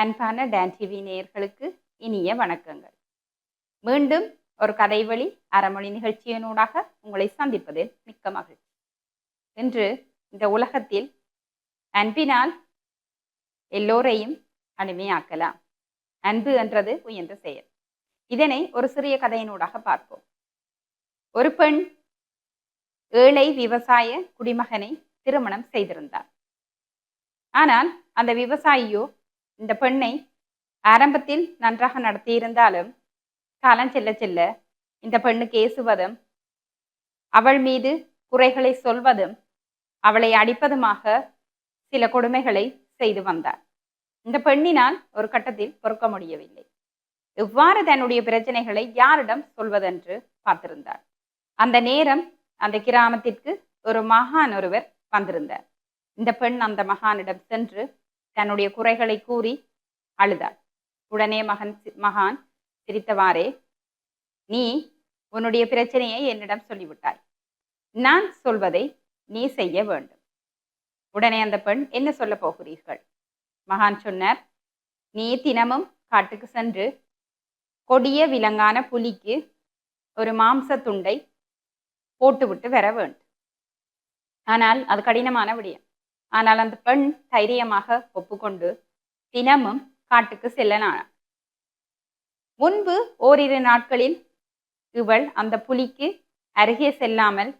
அன்பான Don TV நேயர்களுக்கு இனிய வணக்கங்கள். மீண்டும் ஒரு கதை வழி அறமொழி நிகழ்ச்சியினூடாக உங்களை சந்திப்பதில் மிக்க மகிழ்ச்சி. இன்று இந்த உலகத்தில் அன்பினால் எல்லோரையும் அடிமையாக்கலாம். அன்பு என்றது உயர்ந்த செயல். இதனை ஒரு சிறிய கதையினூடாக பார்ப்போம். ஒரு பெண் ஏழை விவசாய குடிமகனை திருமணம் செய்திருந்தார். ஆனால் அந்த விவசாயியோ இந்த பெண்ணை ஆரம்பத்தில் நன்றாக நடத்தியிருந்தாலும் காலம் செல்ல செல்ல இந்த பெண்ணுக்கு ஏசுவதும் அவள் மீது குறைகளை சொல்வதும் அவளை அடிப்பதுமாக சில கொடுமைகளை செய்து வந்தார் இந்த பெண்ணினால் ஒரு கட்டத்தில் பொறுக்க முடியவில்லை. எவ்வாறு தன்னுடைய பிரச்சனைகளை யாரிடம் சொல்வதென்று பார்த்திருந்தார் அந்த நேரம் அந்த கிராமத்திற்கு ஒரு மகான் ஒருவர் வந்திருந்தார். இந்த பெண் அந்த மகானிடம் சென்று தன்னுடைய குறைகளை கூறி அழுதாள். உடனே மகன் மகான் சிரித்தவாறே நீ உன்னுடைய பிரச்சனையை என்னிடம் சொல்லிவிட்டாய். நான் சொல்வதை நீ செய்ய வேண்டும். உடனே அந்த பெண் என்ன சொல்ல போகிறீர்கள்? மகான் சொன்னார் நீ தினமும் காட்டுக்கு சென்று கொடிய விலங்கான புலிக்கு ஒரு மாம்ச துண்டை போட்டுவிட்டு வர வேண்டும். ஆனால் அது கடினமான விடயம். ஆனால் அந்த பெண் தைரியமாக ஒப்புக்கொண்டு தினமும் காட்டுக்கு செல்லனானாள். முன்பு ஓரிரு நாட்களில் இவள் அந்த புலிக்கு அருகே செல்லாமல்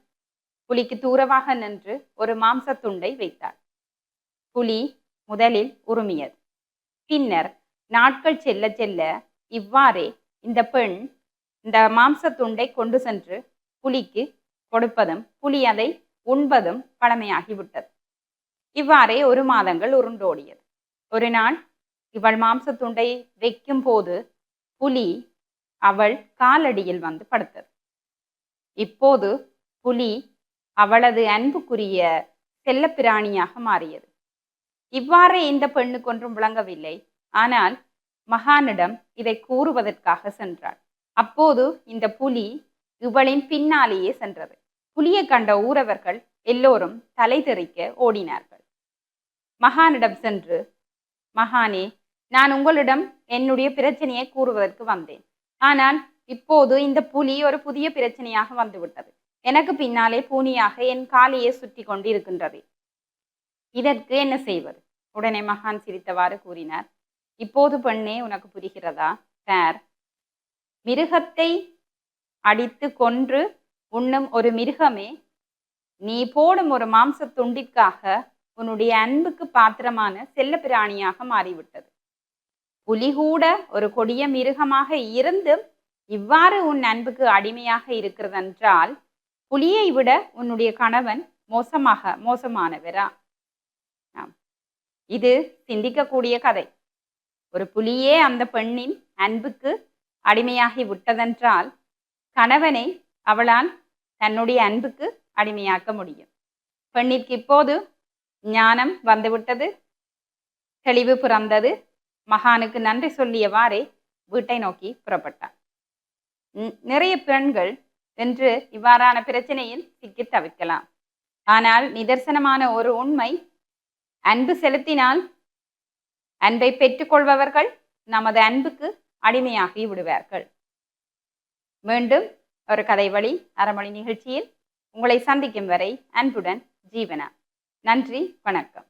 புலிக்கு தூரமாக நின்று ஒரு மாம்சத்துண்டை வைத்தாள். புலி முதலில் உருமியது. பின்னர் நாட்கள் செல்ல செல்ல இவ்வாறே இந்த பெண் இந்த மாம்சத்துண்டை கொண்டு சென்று புலிக்கு கொடுப்பதும் புலி அதை உண்பதும் பழமையாகிவிட்டது. இவ்வாறே ஒரு மாதங்கள் உருண்டோடியது. ஒரு நாள் இவள் மாம்சத்துண்டை வைக்கும் போது புலி அவள் காலடியில் வந்து படுத்தது. இப்போது புலி அவளது அன்புக்குரிய செல்லப்பிராணியாக மாறியது. இவ்வாறே இந்த பெண்ணுக்கு ஒன்றும் விளங்கவில்லை. ஆனால் மகானிடம் இதை கூறுவதற்காக சென்றாள். அப்போது இந்த புலி இவளின் பின்னாலேயே சென்றது. புலியை கண்ட ஊரவர்கள் எல்லோரும் தலை தெறிக்க ஓடினார்கள். மகானிடம் சென்று மகானே நான் உங்களிடம் என்னுடைய பிரச்சனையை கூறுவதற்கு வந்தேன். ஆனால் இப்போது இந்த புலி ஒரு புதிய பிரச்சனையாக வந்துவிட்டது. எனக்கு பின்னாலே பூனியாக என் காலையே சுற்றி கொண்டு இருக்கின்றது இதற்கு என்ன செய்வது? உடனே மகான் சிரித்தவாறு கூறினார் இப்போது பெண்ணே உனக்கு புரிகிறதா? பேர் மிருகத்தை அடித்து கொன்று உண்ணும் ஒரு மிருகமே நீ போடும் ஒரு மாம்ச துண்டிற்காக உன்னுடைய அன்புக்கு பாத்திரமான செல்ல பிராணியாக மாறிவிட்டது. புலி கூட ஒரு கொடிய மிருகமாக இருந்தும் இவ்வாறு உன் அன்புக்கு அடிமையாக இருக்கிறதென்றால் புலியை விட உன்னுடைய கணவன் மோசமாக மோசமானவரா? இது சிந்திக்கக்கூடிய கதை. ஒரு புலியே அந்த பெண்ணின் அன்புக்கு அடிமையாகி விட்டதென்றால் கணவனை அவளால் தன்னுடைய அன்புக்கு அடிமையாக்க முடியும். பெண்ணிற்கு இப்போது ஞானம் வந்துவிட்டது. தெளிவு பிறந்தது. மகானுக்கு நன்றி சொல்லியவாறே வீட்டை நோக்கி புறப்பட்டார் நிறைய பெண்கள் என்று இவ்வாறான பிரச்சனையில் சிக்கி தவிக்கலாம். ஆனால் நிதர்சனமான ஒரு உண்மை அன்பு செலுத்தினால் அன்பை பெற்றுக்கொள்பவர்கள் நமது அன்புக்கு அடிமையாகி விடுவார்கள். மீண்டும் ஒரு கதை வழி அறமொழி நிகழ்ச்சியில் உங்களை சந்திக்கும் வரை அன்புடன் ஜீவனா. நன்றி வணக்கம்.